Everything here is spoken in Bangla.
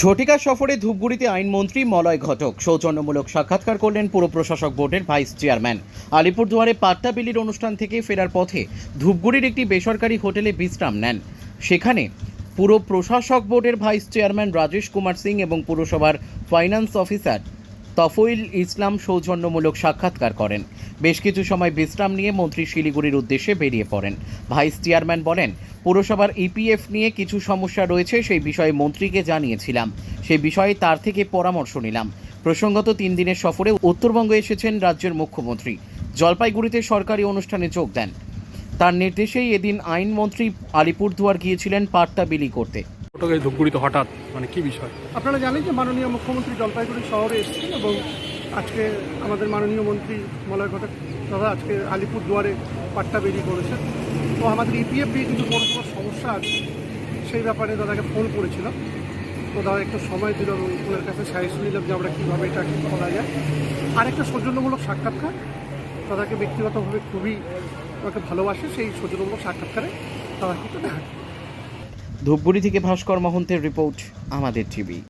ঝটিকা সফরে ধূপগুড়িতে আইনমন্ত্রী মলয় ঘটক সৌজন্যমূলক সাক্ষাৎকার করলেন পুর প্রশাসক বোর্ডের ভাইস চেয়ারম্যান। আলিপুরদুয়ারে পাট্টা বিলির অনুষ্ঠান থেকে ফেরার পথে ধূপগুড়ির একটি বেসরকারি হোটেলে বিশ্রাম নেন। সেখানে পুর প্রশাসক বোর্ডের ভাইস চেয়ারম্যান রাজেশ কুমার সিং এবং পুরসভার ফাইন্যান্স অফিসার তফইল ইসলাম সৌজন্যমূলক সাক্ষাৎকার করেন। বেশ কিছু সময় বিশ্রাম নিয়ে মন্ত্রী শিলিগুড়ির উদ্দেশ্যে বেরিয়ে পড়েন। ভাইস চেয়ারম্যান বলেন পুরসভার ইপিএফ নিয়ে কিছু সমস্যা রয়েছে সেই বিষয়ে মন্ত্রীকে জানিয়েছিলাম। সেই বিষয়ে তার থেকে পরামর্শ নিলাম। প্রসঙ্গত তিন দিনের সফরে উত্তরবঙ্গে এসেছেন রাজ্যের মুখ্যমন্ত্রী। জলপাইগুড়িতে সরকারি অনুষ্ঠানে যোগ দেন। তার নির্দেশেই এদিন আইনমন্ত্রী আলিপুরদুয়ার গিয়েছিলেন পাট্টা বিলি করতে। ধূপগুড়িতে হঠাৎ মানে কি বিষয়? আপনারা জানেন যে মাননীয় মুখ্যমন্ত্রী জলপাইগুড়ি শহরে এসেছেন এবং আজকে আমাদের মাননীয় মন্ত্রী মলয় কথা দাদা আজকে আলিপুর দুয়ারে পাট্টা বেরিয়ে করেছেন। তো আমাদের ইপিএফ দিয়ে কিছু বড় বড় সমস্যা আছে। সেই ব্যাপারে দাদাকে ফোন করেছিলাম। তো দাদা একটু সময় দিল এবং ওনার কাছে সাজেশন নিলাম যে আমরা কীভাবে এটা ঠিক করা যায়। আর একটা সৌজন্যমূলক সাক্ষাৎকার। দাদাকে ব্যক্তিগতভাবে খুবই আমাকে ভালোবাসে, সেই সৌজন্যমূলক সাক্ষাৎকারে দাদাকে একটু দেখা। ধূপগুড়ি থেকে ভাস্কর মহন্তের রিপোর্ট, আমাদের টিভি।